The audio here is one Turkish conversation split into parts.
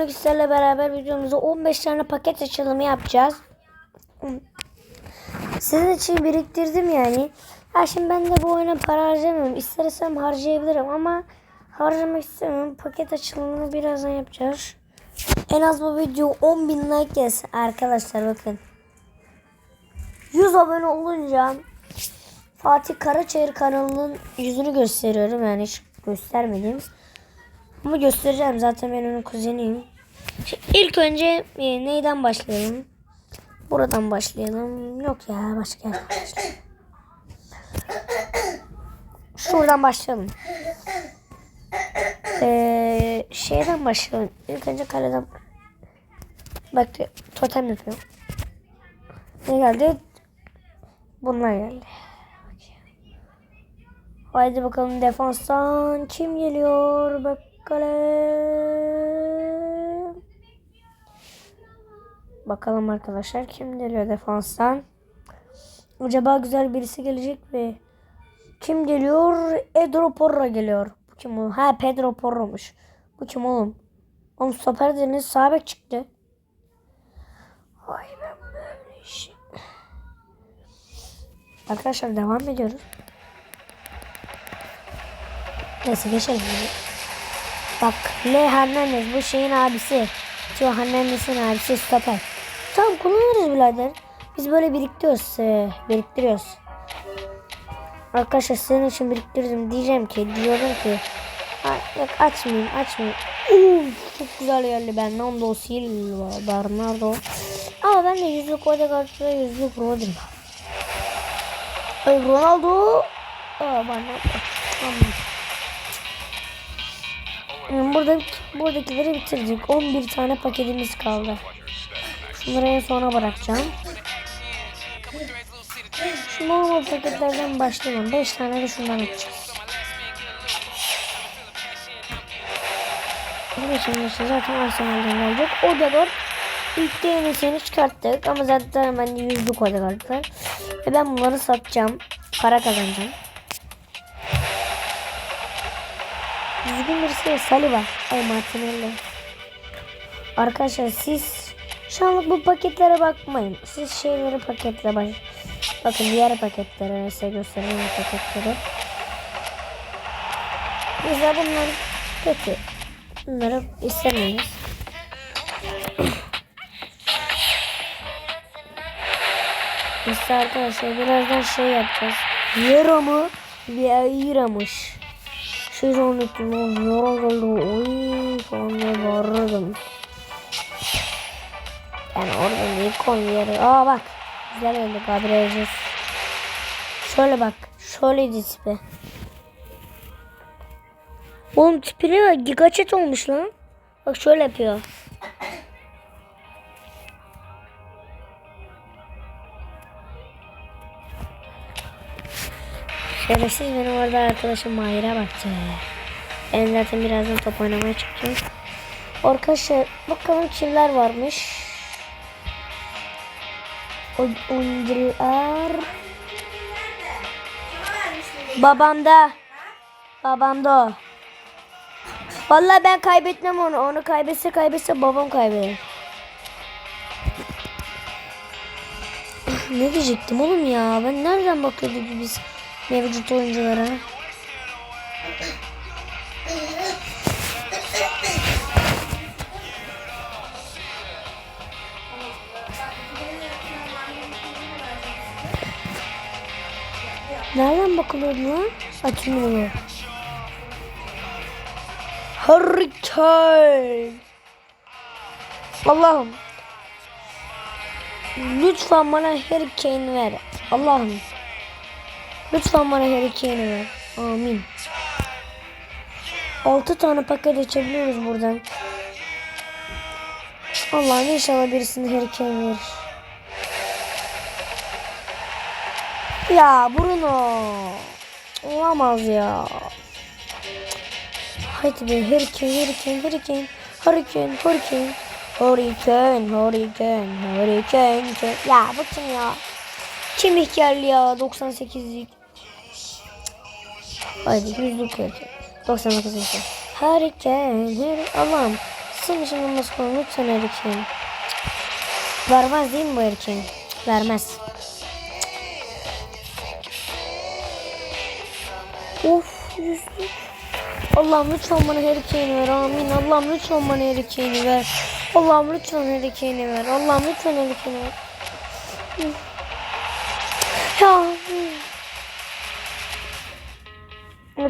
bugün sizlerle beraber videomuzda 15 tane paket açılımı yapacağız. Sizin için biriktirdim yani. Ya şimdi ben de bu oyuna para harcamıyorum. İstersem harcayabilirim ama harcamak istemiyorum. Paket açılımını birazdan yapacağız. En az bu video 10 bin like gelsin arkadaşlar bakın. 100 abone olunca Fatih Karaçayır kanalının yüzünü gösteriyorum yani hiç göstermedim. Ama göstereceğim zaten ben onun kuzeniyim. Şimdi ilk önce e, neyden başlayalım? Buradan başlayalım. Yok ya başka yerden başlayalım. Şuradan başlayalım. Ee, şeyden başlayalım. İlk önce kaleden. Bak totem yapıyorum. Ne geldi? Bunlar geldi. Haydi bakalım defanstan kim geliyor bakalım. Bakalım arkadaşlar kim geliyor defanstan. Acaba güzel birisi gelecek mi? Kim geliyor? Pedro Porro geliyor. Bu kim o? Ha Pedro Porro'muş. Bu kim oğlum? Oğlum stoper dediniz sağ bek çıktı. Vay ben böyle işi. Arkadaşlar devam ediyoruz. Neyse geçelim. Bak L Hernandez bu şeyin abisi. Tio Hernandez'in abisi stoper. Tamam kullanırız birader. Biz böyle biriktiriyoruz. e, biriktiriyoruz. Arkadaşlar senin için biriktirdim diyeceğim ki diyorum ki "Ay, yok açmayayım açmayayım. Çok güzel geldi Bernardo Silva Bernardo. Ama ben de yüzlük Odegaard ve yüzlük Rodri. Ronaldo. Aa Bernardo. Tamam. Burada buradakileri bitirdik. 11 tane paketimiz kaldı. Şunları en sona bırakacağım. Şu normal paketlerden başlayalım. 5 tane de şundan açacağız. Bunun için zaten Arsenal'den gelecek. O da var. İlk DNS'ini çıkarttık ama zaten bende yüzlük Odegaard'lar. Ve ben bunları satacağım. Para kazanacağım. Düzgün birisi Saliba. Ay Martinelli. Arkadaşlar siz şu anlık bu paketlere bakmayın. Siz şeyleri paketle baş. Bakın diğer paketlere size göstereyim paketleri. Mesela bunlar kötü. Bunları istemeyiz. İşte arkadaşlar birazdan şey yapacağız. Euro mu? Vieira'mış. Şey zannettim. o Euro geldi. Oy falan diye bağırırdım. Yani orada ne yeri. Aa bak. Güzel oldu Gabriel. Şöyle bak. Şöyleydi tipi. Oğlum tipine bak. Gigaçet olmuş lan. Bak şöyle yapıyor. Şerefsiz benim orada arkadaşım Mahir'e baktı. Ben zaten birazdan top oynamaya çıkacağım. Arkadaşlar bakalım kimler varmış. O- Oyuncular. Babamda. Babamda o. Vallahi ben kaybetmem onu. Onu kaybetse kaybetse babam kaybeder. ne diyecektim oğlum ya? Ben nereden bakıyorduk biz mevcut oyunculara? Nereden bakılıyordu lan? Açmıyor. Harry Kane. Allah'ım. Lütfen bana Harry Kane ver. Allah'ım. Lütfen bana Harry Kane ver. Amin. 6 tane paket açabiliyoruz buradan. Allah'ım inşallah birisini Harry Kane verir. Ya Bruno. Olamaz ya. Hadi be Kane. Harry Kane, Harry Kane, Harry Kane. Kane. Ya bu kim ya? Kim hikayeli ya 98'lik. Haydi yüzlük koyacağım. 99'lik. Harry Kane, Harry... Allah'ım Senin için olması konu lütfen Erkin. Vermez değil mi bu Erkin? Vermez. Of yüzlük. Allah'ım lütfen bana Hurricane'i ver amin. Allah'ım lütfen bana Hurricane'i ver. Allah'ım lütfen Hurricane'i ver. Allah'ım lütfen Hurricane'i ver. Ya.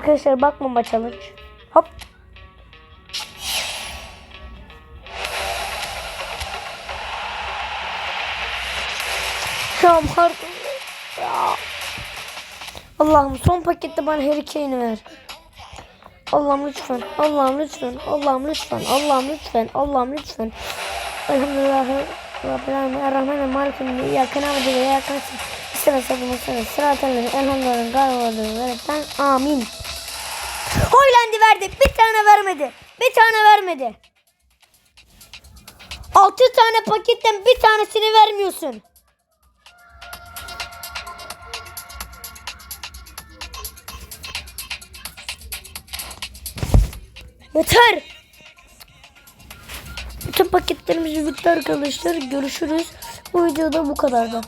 Arkadaşlar bakmama challenge. Hop. Ya har-. Allah'ım son pakette bana Hurricane'i ver. Allah'ım lütfen. Allah'ım lütfen. Allah'ım lütfen. Allah'ım lütfen. Allah'ım lütfen. Elhamdülillah. İyyâke na'budu ve iyyâke nestaîn. İstene sabırlı sene. Sıratel elhamdülillah. Galiba. Amin. Hoyland'i verdi. Bir tane vermedi. Bir tane vermedi. Altı tane paketten bir tanesini vermiyorsun. Yeter. Bütün paketlerimiz bitti arkadaşlar. Görüşürüz. Bu videoda bu kadardı.